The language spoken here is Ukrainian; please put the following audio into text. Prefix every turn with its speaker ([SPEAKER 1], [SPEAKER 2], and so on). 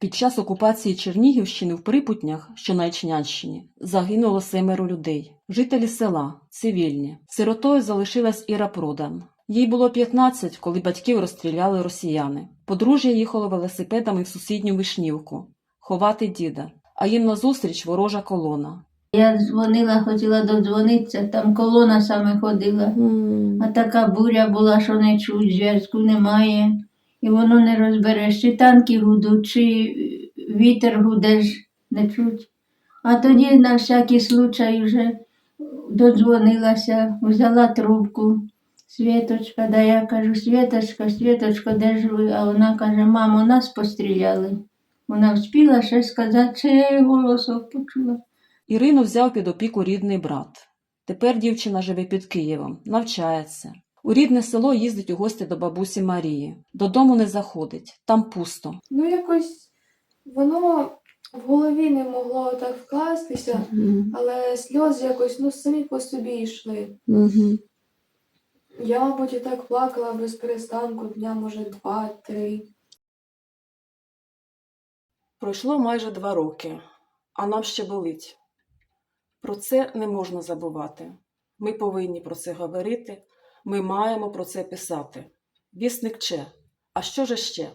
[SPEAKER 1] Під час окупації Чернігівщини в Припутнях, що на Ічнянщині, загинуло семеро людей. Жителі села, цивільні. Сиротою залишилась Іра Продан. Їй було 15, коли батьків розстріляли росіяни. Подружжя їхало велосипедами в сусідню Вишнівку ховати діда, а їм назустріч ворожа колона.
[SPEAKER 2] Я дзвонила, хотіла додзвонитися, там колона саме ходила. А така буря була, що не чуть, зв'язку немає. І воно не розбереш, чи танки гудуть, чи вітер гуде ж не чуть. А тоді на всякий случай вже додзвонилася, взяла трубку. Світочка, да я кажу, Світочка, Світочка, де ж ви? А вона каже, мамо, нас постріляли. Вона вспіла ще сказати, її голосок почула.
[SPEAKER 1] Ірину взяв під опіку рідний брат. Тепер дівчина живе під Києвом, навчається. У рідне село їздить у гості до бабусі Марії. Додому не заходить, там пусто.
[SPEAKER 3] Ну, якось воно в голові не могло так вкластися, але сльози якось ну, самі по собі йшли. Я, мабуть, і так плакала без перестанку дня, може, два-три.
[SPEAKER 1] Пройшло майже два роки, а нам ще болить. Про це не можна забувати. Ми повинні про це говорити, ми маємо про це писати. Вісник Че. А що же ще?